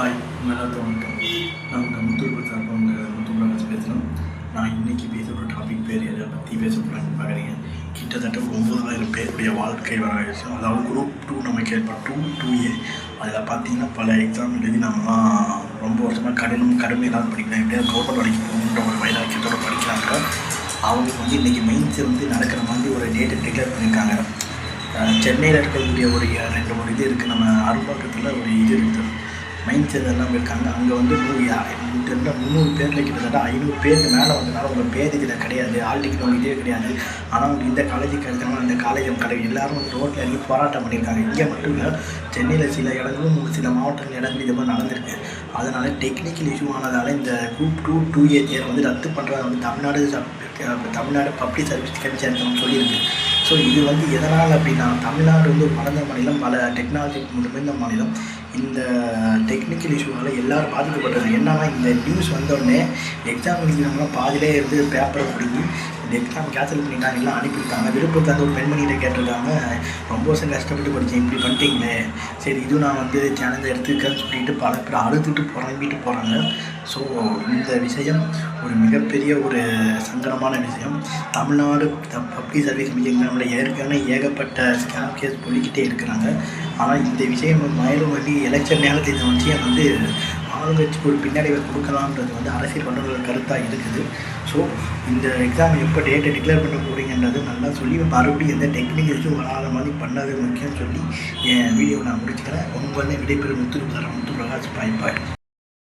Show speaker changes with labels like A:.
A: Hi எல்லாருக்கும் வணக்கம் நான் உங்கள் முத்தூர் சார்பாக உங்கள் முத்தூர் பேசுகிறோம் நான் இன்னைக்கு பேசுகிற டாபிக் பேர் எதை பற்றி பேச பார்க்குறீங்க கிட்டத்தட்ட ஒம்பதாயிரம் பேருடைய வாழ்க்கை வரவேற்று அதாவது குரூப் டூ நம்ம கேட்போம். டூ டூ ஏ அதில் பார்த்தீங்கன்னா பல எக்ஸாம் எழுதி நம்மலாம் ரொம்ப வருஷமாக கடினம் கடுமையெல்லாம் படிக்கலாம் எப்படியாவது கவர்மெண்ட் வேலைக்கு போகணுன்ற ஒரு வைராக்கியத்தோட படிக்கிறாங்க. அவங்களுக்கு வந்து இன்றைக்கி மெயின்ஸ் வந்து நடக்கிற மாதிரி ஒரு டேட்டை டிக்ளேர் பண்ணியிருக்காங்க. சென்னையில் இருக்கக்கூடிய ஒரு ரெண்டு ஒரு இது இருக்குது நம்ம அரும்பாக்கத்தில் ஒரு இது இருக்குது மைண்ட் செட் எல்லாம் இருக்காங்க. அங்கே வந்து நூறு கிட்டத்தட்ட முந்நூறு பேரில் கிட்டத்தட்ட ஐநூறு பேருக்கு மேலே வந்தனால உங்கள் பேர் இதில் கிடையாது ஆல் டிக்கெட் இதே கிடையாது. ஆனால் அவங்க இந்த காலேஜுக்கு கிடைக்கணும் அந்த காலேஜ் கிடையாது எல்லாரும் வந்து ரோட்டில் இறங்கி போராட்டம் பண்ணியிருக்காங்க. இங்கே மட்டும் இல்லை சென்னையில் சில இடங்களும் சில மாவட்டங்கள் இடங்கள் இது மாதிரி நடந்திருக்கு. அதனால் டெக்னிக்கல் இஷ்யூ ஆனதால் இந்த குரூப் டூ டூ ஏ தேர் வந்து ரத்து பண்ணுறத வந்து Tamil Nadu Tamil Nadu public service commission சொல்லியிருக்கு. ஸோ இது வந்து எதனால் அப்படின்னா தமிழ்நாடு வந்து வளர்ந்த மாநிலம் பல டெக்னாலஜி நிறைந்த மாநிலம். இந்த டெக்னிக்கல் இஷ்யூனால எல்லோரும் பாதிக்கப்பட்டது என்னன்னா இந்த நியூஸ் வந்தோடனே எக்ஸாம் எழுதினவங்களாம் பாதிலே இருந்து பேப்பரை பிடிங்கி இந்த எக்ஸாம் கேன்சல் பண்ணிட்டாங்க எல்லாம் அனுப்பியிருக்காங்க விழுப்புரத்தில் வந்து ஒரு பெண்மணிகிட்ட கேட்டிருக்காங்க ரொம்ப வருஷம் கஷ்டப்பட்டு படித்தேன் இப்படி பண்ணிட்டீங்களே. சரி இதுவும் நான் வந்து சேனல் எடுத்துக்கிறேன்னு சொல்லிட்டு பல பேர் அழுதுட்டு புறம்பிட்டு போகிறாங்க ஸோ இந்த விஷயம் ஒரு மிகப்பெரிய ஒரு சங்கடமான விஷயம். தமிழ்நாடு பப்ளிக் சர்வீஸ் கமிஷன் ஏற்கனவே ஏகப்பட்ட ஸ்கேம் கேஸ் சொல்லிக்கிட்டே இருக்கிறாங்க. ஆனால் இந்த விஷயம் மேலும் வந்து எலெக்ஷன் நேரத்தில் இந்த விஷயம் வந்து ஆளுங்கட்சிக்கு ஒரு பின்னடைவை கொடுக்கலான்றது வந்து அரசியல் பண்ணுற கருத்தாக இருக்குது. ஸோ இந்த எக்ஸாம் எப்போ டேட்டை டிக்ளேர் பண்ண போகிறீங்கன்றது நல்லா சொல்லி மறுபடியும் எந்த டெக்னிக்கல் இஷ்யூ வராத மாதிரி பண்ணது முக்கியம் சொல்லி என் வீடியோவை நான் முடிச்சுக்கிறேன். உங்களை விடைபெறும் முத்து முத்து பிரகாஷ் பாய்ப்பாய்